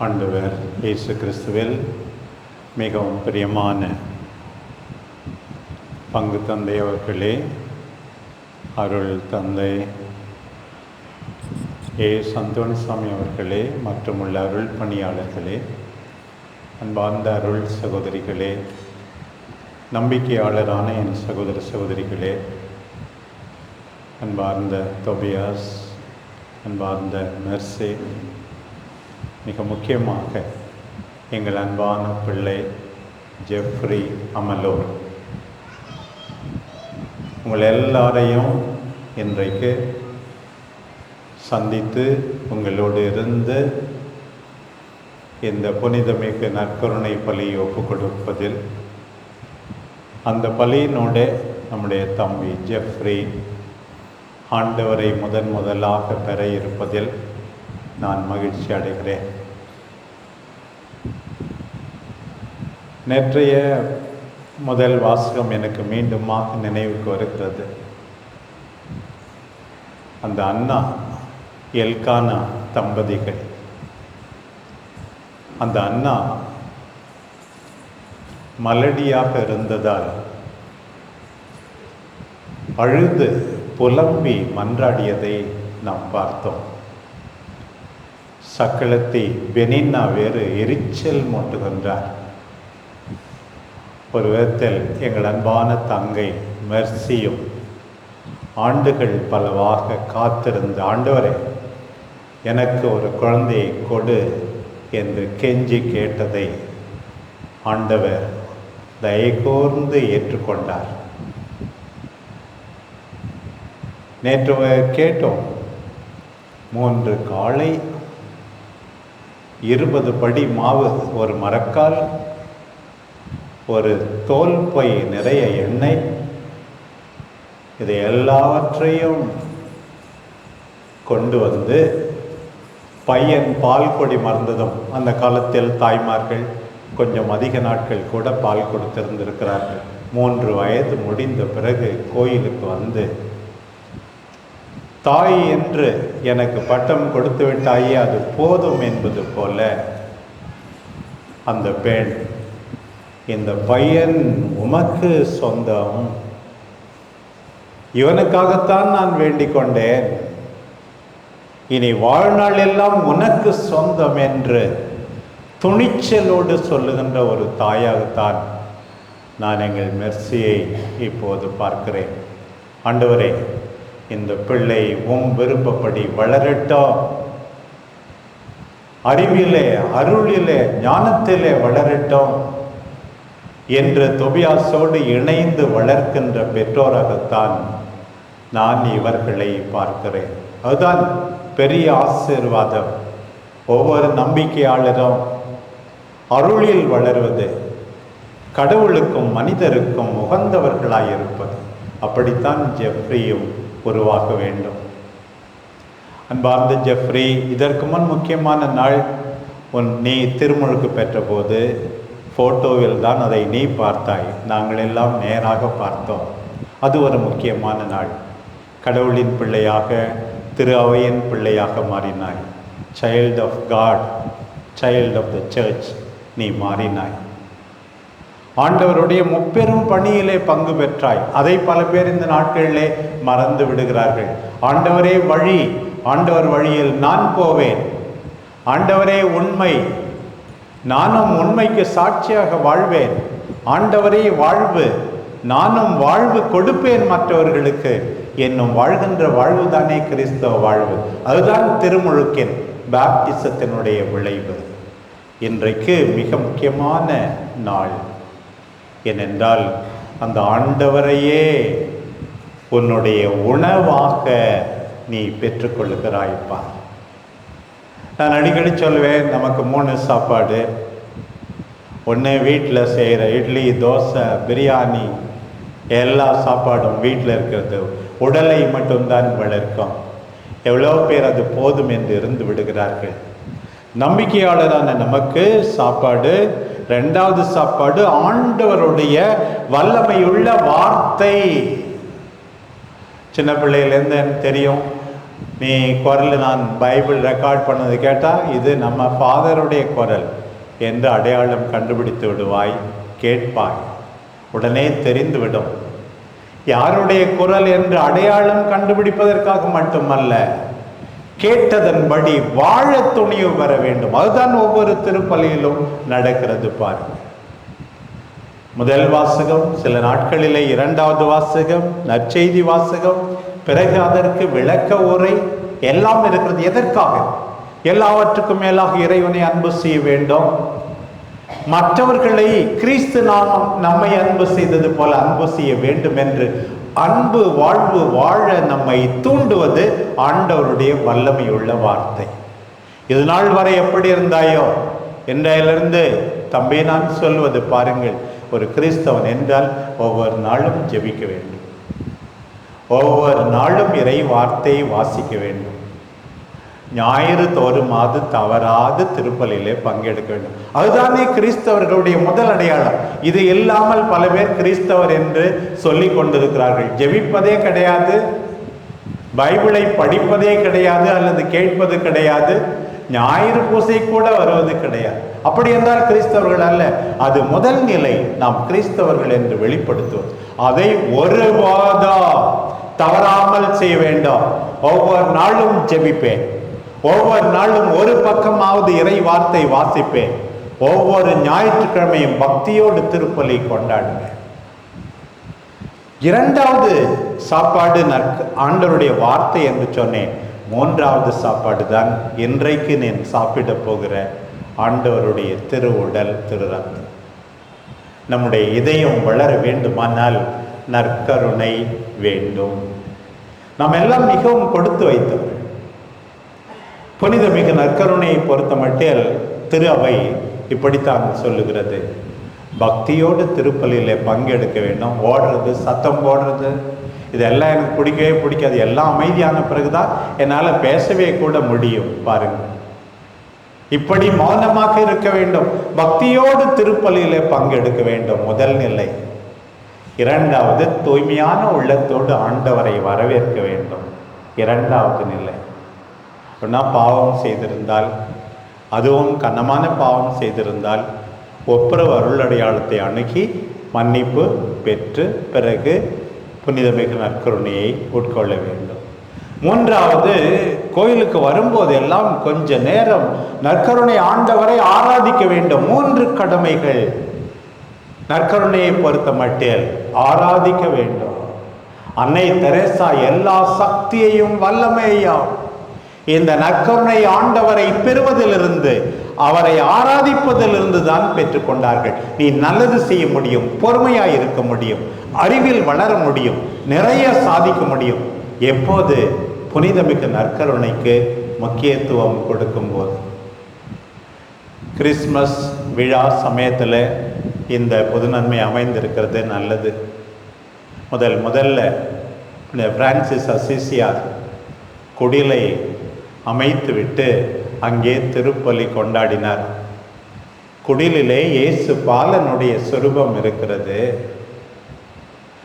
ஆண்டவர் இயேசு கிறிஸ்துவில் மிகவும் பிரியமான பங்கு தந்தை அவர்களே அருள் தந்தை ஏ. சந்தோணிசாமி அவர்களே மற்றும் உள்ள அருள் பணியாளர்களே அன்பார்ந்த அருள் சகோதரிகளே நம்பிக்கையாளரான என் சகோதர சகோதரிகளே அன்பார்ந்த தொபியாஸ் அன்பார்ந்த மெர்சே மிக முக்கியமாக எங்கள் அன்பான பிள்ளை ஜெஃப்ரி அமலோர். உங்கள் எல்லாரையும் இன்றைக்கு சந்தித்து உங்களோடு இருந்து இந்த புனிதமிகு நற்கருணை பலி ஒப்பு கொடுப்பதில் அந்த பலியினோட நம்முடைய தம்பி ஜெஃப்ரி ஆண்டவரை முதன் முதலாக பெற இருப்பதில் நான் மகிழ்ச்சி அடைகிறேன். நேற்றைய முதல் வாசகம் எனக்கு மீண்டுமாக நினைவுக்கு வருகிறது அந்த அண்ணா எல்கானா தம்பதிகள். அந்த அண்ணா மலடியாக இருந்ததால் அழுது புலம்பி மன்றாடியதை நாம் பார்த்தோம். சக்களத்தை பெனின்னா வேறு எரிச்சல் மூட்டுகின்றார். ஒரு விதத்தில் எங்கள் அன்பான தங்கை மெர்சியும் ஆண்டுகள் பலவாக காத்திருந்த ஆண்டவரே எனக்கு ஒரு குழந்தையை கொடு என்று கெஞ்சி கேட்டதை ஆண்டவர் தயகோர்ந்து ஏற்றுக்கொண்டார். நேற்று கேட்டோம் மூன்று காலை இருபது படி மாவு ஒரு மரக்கால் ஒரு தோல் பை நிறைய எண்ணெய் இது எல்லாவற்றையும் கொண்டு வந்து பையன் பால் கொடி மறந்ததும் அந்த காலத்தில் தாய்மார்கள் கொஞ்சம் அதிக நாட்கள் கூட பால் கொடுத்திருந்திருக்கிறார்கள். மூன்று வயது முடிந்த பிறகு கோயிலுக்கு வந்து தாய் என்று எனக்கு பட்டம் கொடுத்து விட்டாயே அது போதும் என்பது போல அந்த பெண் இந்த பையன் உமக்கு சொந்தம். இவனுக்காகத்தான் நான் வேண்டிக் கொண்டேன். இனி வாழ்நாள் எல்லாம் உனக்கு சொந்தம் என்று துணிச்சலோடு சொல்லுகின்ற ஒரு தாயாகத்தான் நான் எங்கள் மெர்சியை இப்போது பார்க்கிறேன். ஆண்டவரே இந்த பிள்ளை உம் விருப்பப்படி வளரட்டும். அறிவிலே அருளிலே ஞானத்திலே வளரட்டும். என்று தொபியாசோடு இணைந்து வளர்க்கின்ற பெற்றோராகத்தான் நான் இவர்களை பார்க்கிறேன். அதுதான் பெரிய ஆசீர்வாதம். ஒவ்வொரு நம்பிக்கையாளரும் அருளில் வளர்வது கடவுளுக்கும் மனிதருக்கும் உகந்தவர்களாயிருப்பது. அப்படித்தான் ஜெஃப்ரியும் உருவாக வேண்டும். அன்பார்ந்த ஜெஃப்ரி இதற்கு முன் முக்கியமான நாள் உன் நீ திருமுழுக்கு பெற்றபோது ஃபோட்டோவில் தான் அதை நீ பார்த்தாய். நாங்கள் எல்லாம் நேராக பார்த்தோம். அது ஒரு முக்கியமான நாள். கடவுளின் பிள்ளையாக திரு அவையின் பிள்ளையாக மாறினாய். Child of God child of the church நீ மாறினாய். ஆண்டவருடைய முப்பெரும் பணியிலே பங்கு பெற்றாய். அதை பல பேர் இந்த நாட்களிலே மறந்து விடுகிறார்கள். ஆண்டவரே வழி ஆண்டவர் வழியில் நான் போவேன். ஆண்டவரே உண்மை நானும் உண்மைக்கு சாட்சியாக வாழ்வேன். ஆண்டவரே வாழ்வு. நானும் வாழ்வு கொடுப்பேன் மற்றவர்களுக்கு. என்னும் வாழ்கின்ற வாழ்வு தானே கிறிஸ்தவ வாழ்வு. அதுதான் திருமுழுக்கின் பாப்டிசத்தினுடைய விளைவு. இன்றைக்கு மிக முக்கியமான நாள். ஏனென்றால் அந்த ஆண்டவரையே உன்னுடைய உணவாக நீ பெற்றுக்கொள்ளுகிறாய்ப்பா நான் அடிக்கடி சொல்லுவேன் நமக்கு மூணு சாப்பாடு. ஒன்று வீட்டில் செய்கிற இட்லி தோசை பிரியாணி எல்லா சாப்பாடும் வீட்டில் இருக்கிறது. உடலை மட்டும்தான் வளர்க்கும். எவ்வளோ பேர் அது போதும் என்று இருந்து விடுகிறார்கள். நம்பிக்கையாளரான நமக்கு சாப்பாடு ரெண்டாவது சாப்பாடு ஆண்டவருடைய வல்லமையுள்ள வார்த்தை. சின்ன பிள்ளையிலேருந்து எனக்கு தெரியும் நீ குரல் நான் பைபிள் ரெக்கார்ட் பண்ணது கேட்டால் இது நம்ம ஃபாதருடைய குரல். என்று அடையாளம் கண்டுபிடித்து விடுவாய் கேட்பாய். உடனே தெரிந்துவிடும். யாருடைய குரல் என்று அடையாளம் கண்டுபிடிப்பதற்காக மட்டுமல்ல கேட்டதன்படி வாழ துணிவு பெற வேண்டும். அதுதான் ஒவ்வொரு திருப்பலியிலும் நடக்கிறது பாருங்க முதல் வாசகம் சில நாட்களிலே இரண்டாவது வாசகம் நற்செய்தி வாசகம் பிறகு அதற்கு விளக்க உரை எல்லாம் இருக்கிறது. எதற்காக? எல்லாவற்றுக்கும் மேலாக இறைவனை அன்பு செய்ய வேண்டும். மற்றவர்களை கிறிஸ்து நாம் நம்மை அன்பு செய்தது போல அன்பு செய்ய வேண்டும் என்று அன்பு வாழ்வு வாழ நம்மை தூண்டுவது ஆண்டவருடைய வல்லமையுள்ள வார்த்தை. இது நாள் வரை எப்படி இருந்தாயோ என்றையிலிருந்து தம்பி நான் சொல்வது பாருங்கள் ஒரு கிறிஸ்தவன் என்றால் ஒவ்வொரு நாளும் ஜெபிக்க வேண்டும். ஒவ்வொரு நாளும் இறை வார்த்தையை வாசிக்க வேண்டும். ஞாயிறு தோறுமாது தவறாது திருப்பலியிலே பங்கெடுக்க வேண்டும். அதுதானே கிறிஸ்தவர்களுடைய முதல் அடையாளம். இது இல்லாமல் பல பேர் கிறிஸ்தவர் என்று சொல்லி கொண்டிருக்கிறார்கள். ஜெபிப்பதே கிடையாது. பைபிளை படிப்பதே கிடையாது அல்லது கேட்பது கிடையாது. ஞாயிறு பூசை கூட வருவது கிடையாது. அப்படி என்றால் கிறிஸ்தவர்கள் அல்ல. அது முதல் நிலை நாம் கிறிஸ்தவர்கள் என்று வெளிப்படுத்துவோம் அதை ஒரு வாதம் தவறாமல் செய்ய வேண்டும். ஒவ்வொரு நாளும் ஜெபிப்பேன். ஒவ்வொரு நாளும் ஒரு பக்கமாவது இறை வார்த்தை வாசிப்பேன். ஒவ்வொரு ஞாயிற்றுக்கிழமையும் பக்தியோடு திருப்பலி கொண்டாடுவேன். இரண்டாவது சாப்பாடு நற்கு ஆண்டவருடைய வார்த்தை என்று சொன்னேன். மூன்றாவது சாப்பாடு தான் இன்றைக்கு நான் சாப்பிட போகிற ஆண்டவருடைய திருவுடல் திரு ரத்தம் நம்முடைய இதயம் வளர வேண்டுமானால் நற்கருணை வேண்டும். நாம் எல்லாம் மிகவும் கொடுத்து வைத்தவர்கள். புனிதமிகு நற்கருணையை பொறுத்த மட்டில் திரு அவை இப்படித்தான் சொல்லுகிறது. பக்தியோடு திருப்பலியில் பங்கெடுக்க வேண்டும். ஓடுறது சத்தம் போடுறது. இதெல்லாம் எனக்கு பிடிக்கவே பிடிக்காது. எல்லாம் அமைதியான பிறகுதான் என்னால் பேசவே கூட முடியும் பாருங்கள் இப்படி மௌனமாக இருக்க வேண்டும். பக்தியோடு திருப்பலியிலே பங்கெடுக்க வேண்டும். முதல் நிலை. இரண்டாவது தூய்மையான உள்ளத்தோடு ஆண்டவரை வரவேற்க வேண்டும். இரண்டாவது நிலை. அப்படின்னா பாவம் செய்திருந்தால் அதுவும் கனமான பாவம் செய்திருந்தால் ஒப்புரவு அருளடையாளத்தை அணுகி மன்னிப்பு பெற்று பிறகு புனிதமிகு நற்கருணையை உட்கொள்ள வேண்டும். மூன்றாவது கோயிலுக்கு வரும்போது எல்லாம் கொஞ்ச நேரம் நற்கருணை ஆண்டவரை ஆராதிக்க வேண்டும். மூன்று கடமைகள். நற்கருணையை பொறுத்த மட்டில் ஆராதிக்க வேண்டும். அன்னை தெரேசா எல்லா சக்தியையும் வல்லமையாம் இந்த நற்கருணை ஆண்டவரை பெறுவதிலிருந்து அவரை ஆராதிப்பதிலிருந்து தான் பெற்றுக்கொண்டார்கள். நீ நல்லது செய்ய முடியும் பொறுமையாக இருக்க முடியும் அறிவில் வளர முடியும் நிறைய சாதிக்க முடியும். எப்போது? புனிதமிகு நற்கருணைக்கு முக்கியத்துவம் கொடுக்கும்போது. கிறிஸ்மஸ் விழா சமயத்தில் இந்த பொது நன்மை அமைந்திருக்கிறது நல்லது. முதல் முதல்ல இந்த பிரான்சிஸ் அசிசியார் குடிலை அமைத்துவிட்டு அங்கே திருப்பலி கொண்டாடினார். குடிலிலே இயேசு பாலனுடைய சுரூபம் இருக்கிறது.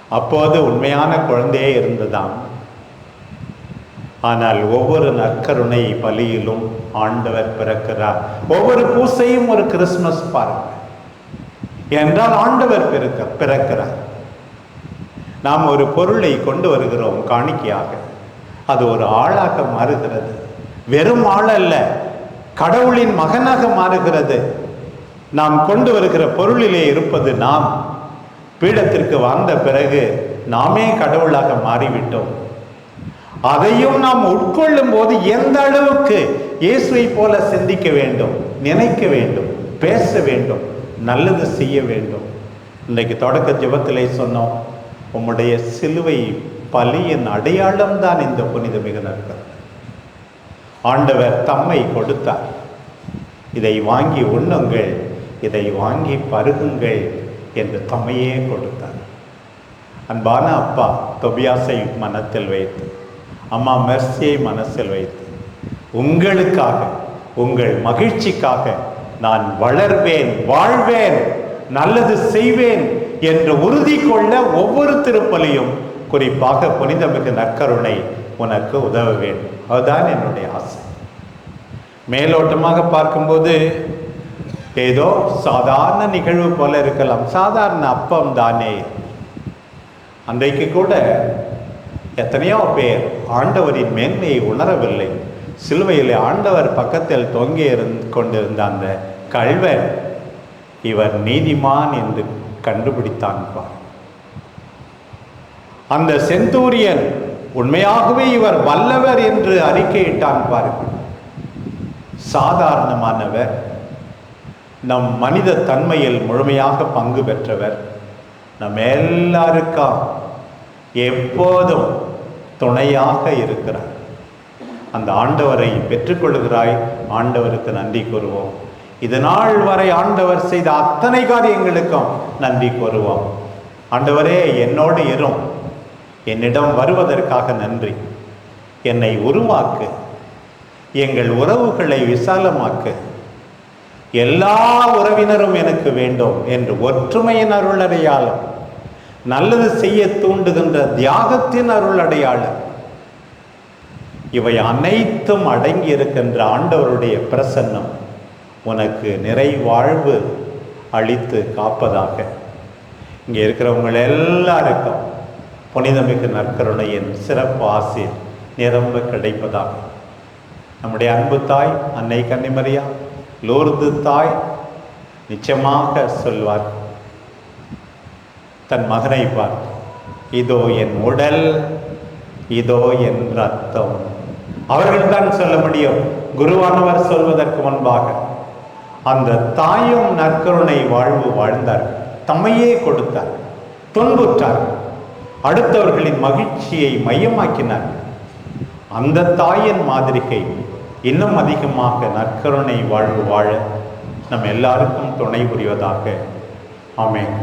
அப்போது உண்மையான குழந்தையே இருந்ததாம். ஆனால் ஒவ்வொரு நற்கருணை பலியிலும் ஆண்டவர் பிறக்கிறார். ஒவ்வொரு பூசையும் ஒரு கிறிஸ்மஸ் பாருங்க. என்றால் ஆண்டவர் பிறக்க பிறக்கிறார். நாம் ஒரு பொருளை கொண்டு வருகிறோம் காணிக்கையாக. அது ஒரு ஆளாக மாறுகிறது. வெறும் ஆள் அல்ல கடவுளின் மகனாக மாறுகிறது. நாம் கொண்டு வருகிற பொருளிலே இருப்பது நாம். பீடத்திற்கு வந்த பிறகு நாமே கடவுளாக மாறிவிட்டோம். அதையும் நாம் உட்கொள்ளும் போது எந்த அளவுக்கு இயேசுவை போல சிந்திக்க வேண்டும் நினைக்க வேண்டும் பேச வேண்டும் நல்லது செய்ய வேண்டும். இன்றைக்கு தொடக்க ஜபத்திலே சொன்னோம் உம்முடைய சிலுவை பலியின் அடையாளம் தான் இந்த புனித மிக நற்கருணை ஆண்டவர் தம்மை கொடுத்தார். இதை வாங்கி உண்ணுங்கள் இதை வாங்கி பருகுங்கள் என்று தம்மையே கொடுத்தார். அன்பான அப்பா தொபியாசை மனத்தில் வைத்து அம்மா மெர்சியை மனசில் வைத்து உங்களுக்காக உங்கள் மகிழ்ச்சிக்காக நான் வளர்வேன் வாழ்வேன் நல்லது செய்வேன் என்று உறுதி கொள்ள ஒவ்வொரு திருப்பலியும் குறிப்பாக புனிதமிகு நற்கருணை உனக்கு உதவ வேண்டும் அதுதான் என்னுடைய ஆசை. மேலோட்டமாக பார்க்கும்போது ஏதோ சாதாரண நிகழ்வு போல இருக்கலாம். சாதாரண அப்பம் தானே. அன்றைக்கு கூட எத்தனையோ பேர் ஆண்டவரின் மேன்மையை உணரவில்லை. சிலுவையில் ஆண்டவர் பக்கத்தில் தொங்கி இருந்து கொண்டிருந்த அந்த கள்வன் இவர் நீதிமான் என்று கண்டுபிடித்தான் பார். அந்த செந்தூரியன் உண்மையாகவே இவர் வல்லவர் என்று அறிக்கையிட்டான் பாருங்கள் சாதாரணமானவர் நம் மனித தன்மையில் முழுமையாக பங்கு பெற்றவர் நம் எல்லாருக்கும் எப்போதும் துணையாக இருக்கிறார். அந்த ஆண்டவரை பெற்றுக்கொள்கிறாய் ஆண்டவருக்கு நன்றி கூறுவோம். இது நாள் வரை ஆண்டவர் செய்த அத்தனை காரியங்களுக்கும் நன்றி கூறுவோம். ஆண்டவரே என்னோடு இரும். என்னிடம் வருவதற்காக நன்றி. என்னை உருவாக்கு. எங்கள் உறவுகளை விசாலமாக்கு. எல்லா உறவினரும் எனக்கு வேண்டும் என்று ஒற்றுமையின் அருள் அடையாளம் நல்லது செய்ய தூண்டுகின்ற தியாகத்தின் அருள் அடையாளம் இவை அனைத்தும் அடங்கி இருக்கின்ற ஆண்டவருடைய பிரசன்னம். உனக்கு நிறைவாழ்வு அளித்து காப்பதாக. இங்கே இருக்கிறவங்க எல்லாருக்கும் புனிதமிகு நற்கருணையின் சிறப்பு ஆசிர் நிரம்ப கிடைப்பதாக. நம்முடைய அன்பு தாய் அன்னை கன்னிமரியா லூர்து தாய் நிச்சயமாக சொல்வார். தன் மகனை பார். இதோ என் உடல் இதோ என் ரத்தம் அவர்கள்தான் சொல்ல முடியும். குருவானவர் சொல்வதற்கு முன்பாக. அந்த தாயும் நற்கருணை வாழ்வு வாழ்ந்தார். தம்மையே கொடுத்தார். துன்புற்றார். அடுத்தவர்களின் மகிழ்ச்சியை மையமாக்கினார். அந்த தாயின் மாதிரிகை இன்னும் அதிகமாக நற்கருணை வாழ்வு வாழ நம் எல்லாருக்கும் துணை புரிவதாக. ஆமேன்.